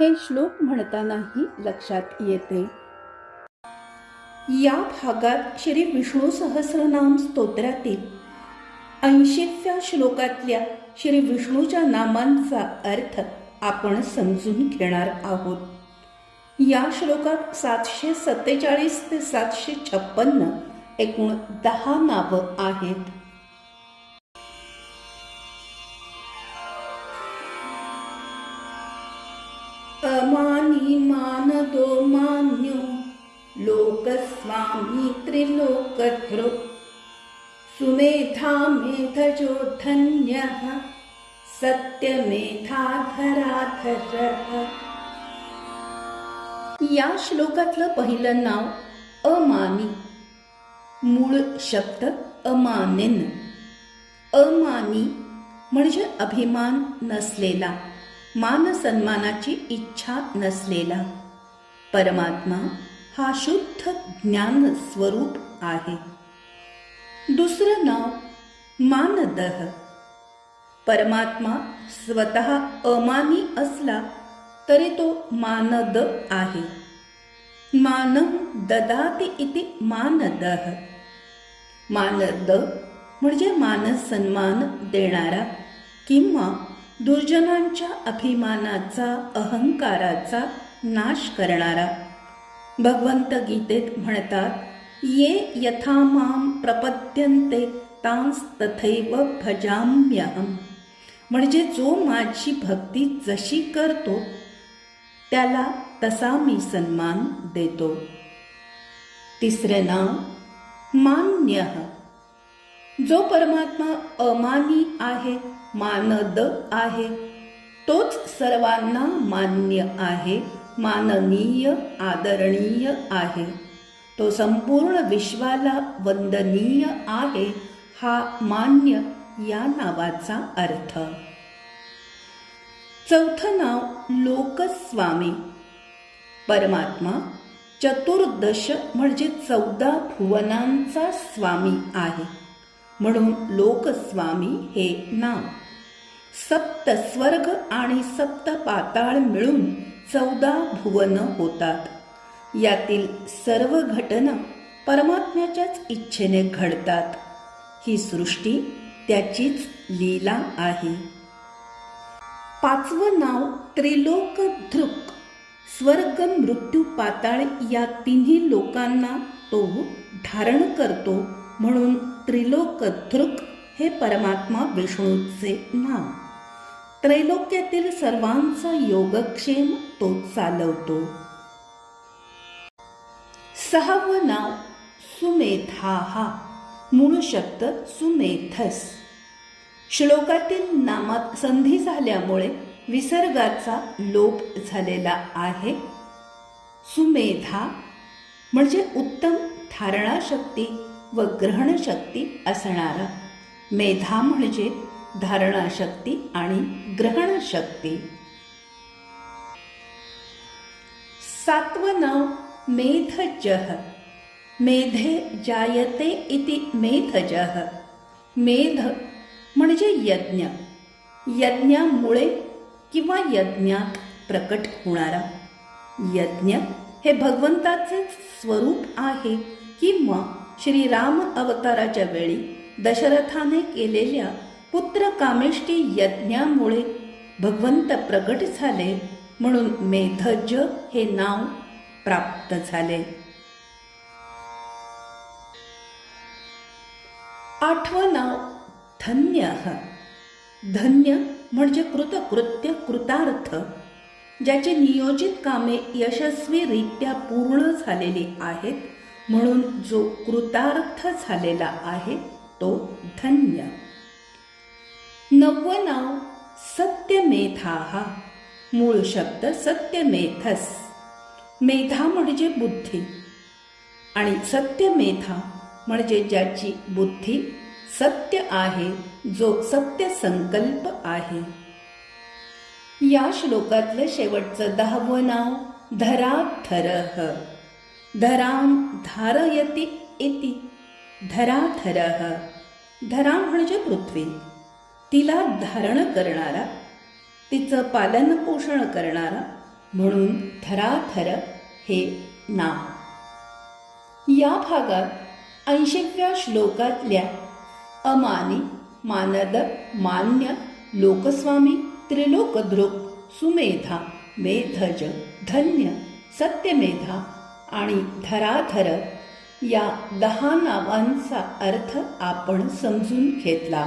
हे श्लोक म्हणतानाही लक्षात येते. या भागात श्री विष्णू सहस्रनाम स्तोत्रातील ऐंशीव्या श्लोकातल्या श्री विष्णूच्या नामांचा अर्थ आपण समजून घेणार आहोत. या श्लोकात सातशे सत्तेचाळीस ते सातशे छप्पन्न एकूण दहा नावं आहेत. लोकस्वामी सुमेधामेधजोधन्यः सत्यमेधाधराधरः। या श्लोकातलं पहिलं नाव अमानी। मूळ शब्द अमानिन। अमानी म्हणजे अभिमान नसलेला मान सन्मानाची इच्छा नसलेला। परमात्मा हा शुद्ध ज्ञान स्वरूप आहे. दुसरं नाव मानदह. परमात्मा स्वतः अमानी असला तरी तो मानद आहे. मानम ददाति इति मानदह. मानद म्हणजे मान सन्मान देणारा किंवा दुर्जनांच्या अभिमानाचा अहंकाराचा नाश करणारा. भगवंत गीतेत म्हणतात ये यथा माम प्रपद्यन्ते तांस तथैव भजाम्यहम म्हणजे जो माझी भक्ती जशी करतो त्याला तसा मी सन्मान देतो. तिसरे नाव मान्य. जो परमात्मा अमानी आहे मानद आहे तोच सर्वांना मान्य आहे. माननीय आदरणीय आहे. तो संपूर्ण विश्वाला वंदनीय आहे हा मान्य या नावाचा अर्थ. चौथं नाव लोकस्वामी. परमात्मा चतुर्दश म्हणजे चौदा भुवनांचा स्वामी आहे. म्हणून लोकस्वामी हे नाव. सप्त स्वर्ग आणि सप्त पाताळ मिळून चौदा भुवन होतात. यातील सर्व घटना परमात्म्याच्याच इच्छेने घडतात. ही सृष्टी त्याचीच लीला आहे. पाचवं नाव त्रिलोक धृक स्वर्ग मृत्यू पाताळ या तिन्ही लोकांना तो धारण करतो म्हणून त्रिलोकधृक हे परमात्मा विष्णूचे नाव. त्रैलोक्यातील सर्वांचा योगक्षेम तो चालवतो. सहावं नाव सुमेधा हा मूळ शब्द सुमेधस. श्लोकातील नामात संधी झाल्यामुळे विसर्गाचा लोप झालेला आहे. सुमेधा म्हणजे उत्तम धारणाशक्ती व ग्रहणशक्ती असणारा. मेधा म्हणजे धारणाशक्ती आणि ग्रहणशक्ती. सातवं नाव मेधजह मेधे जायते इति मेधजह मेध म्हणजे यज्ञ. यज्ञामुळे किंवा यज्ञात प्रकट होणारा. यज्ञ हे भगवंताचे स्वरूप आहे किंवा श्रीराम अवताराच्या वेळी दशरथाने केलेल्या पुत्र कामेष्टी यज्ञामुळे भगवंत प्रकट झाले म्हणून मेधज हे नाव प्राप्त झाले. आठवं नाव धन्य धन्य म्हणजे कृतकृत्य कृतार्थ ज्याची नियोजित कामे यशस्वीरित्या पूर्ण झालेली आहेत म्हणून जो कृतार्थ झालेला आहे तो धन्य. नव्व नाव सत्यमेधा मूळ शब्द सत्यमेधस. मेधा म्हणजे बुद्धी. आणि सत्यमेधा म्हणजे ज्याची बुद्धी सत्य आहे जो सत्य संकल्प आहे. या श्लोकातलं शेवटचं दहावं नाव धराधरः. धराम धारयति इति. धराधरः. धरा म्हणजे पृथ्वी. तिला धारण करणारा तिचं पालन पोषण करणारा म्हणून थराथर हे नाम या भागात ऐंशीव्या श्लोकातल्या अमानी मानद मान्य लोकस्वामी त्रिलोकद्रुप सुमेधा मेधज धन्य सत्यमेधा आणि धराधर या दहा नावांचा अर्थ आपण समजून घेतला.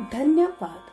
धन्यवाद.